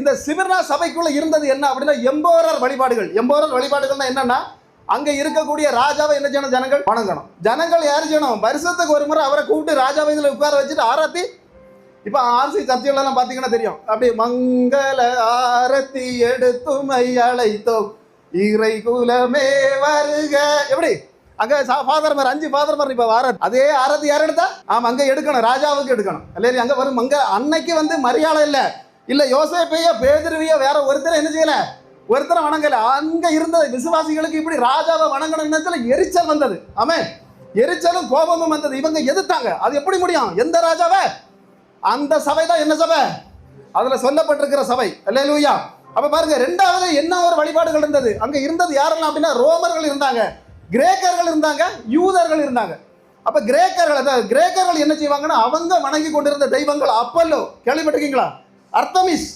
இந்த சிமிர்னா சபைக்குள்ள இருந்தது என்ன அப்படின்னா எம்போரர் வழிபாடுகள். எம்போரர் வழிபாடுகள்னா என்னன்னா அங்க இருக்கக்கூடிய ராஜாவை என்ன செய்யணும்? ஜனங்கள் வணங்கணும். ஜனங்கள் யார் செய்யணும்? வருஷத்துக்கு ஒரு முறை அவரை கூப்பிட்டு ராஜாவை இதுல உட்கார வச்சுட்டு ஆராத்தி இப்ப ஆர்சி சர்ச்சைகள்லாம் பாத்தீங்கன்னா தெரியும். அப்படி மங்கள ஆரத்தி எடுத்துமை அழைத்தோம். இறை குலமே வருக. எப்படி? அங்க ஃபாதர் மாதிரி அஞ்சு ஃபாதர் மாதிரி இப்போ வார அதே ஆரத்தி யார் எடுத்தா? ஆமாம் அங்கே எடுக்கணும். ராஜாவுக்கு எடுக்கணும். இல்லை அங்கே வரும் மங்க அன்னைக்கு வந்து மரியாதை இல்லை. இல்லை யோசேப்பைய பேதிருவிய வேற ஒருத்தர் என்ன செய்யலை? ஒருத்தரை வணங்கல. அங்கே இருந்த விசுவாசிகளுக்கு இப்படி ராஜாவை வணங்கணும் வணங்கணும்னு எரிச்சல் வந்தது. ஆமே எரிச்சலும் கோபமும் வந்தது. இவங்க எதிர்த்தாங்க. அது எப்படி முடியும்? எந்த ராஜாவை? அந்த சபை தான் என்ன சபை? அதில் சொல்லப்பட்டிருக்கிற சபை. அல்லேலூயா. அப்போ பாருங்க ரெண்டாவது என்ன ஒரு வழிபாடுகள் இருந்தது? அங்கே இருந்தது யாரெல்லாம் அப்படின்னா ரோமர்கள் இருந்தாங்க. கிரேக்கர்கள் இருந்தாங்க யூதர்கள் இருந்தாங்க. அப்போ கிரேக்கர்கள் அதாவது கிரேக்கர்கள் என்ன செய்வாங்கன்னா அவங்க வணங்கி கொண்டிருந்த தெய்வங்கள் அப்பல்லோ. கேள்விப்பட்டிருக்கீங்களா? అర్థం ఇస్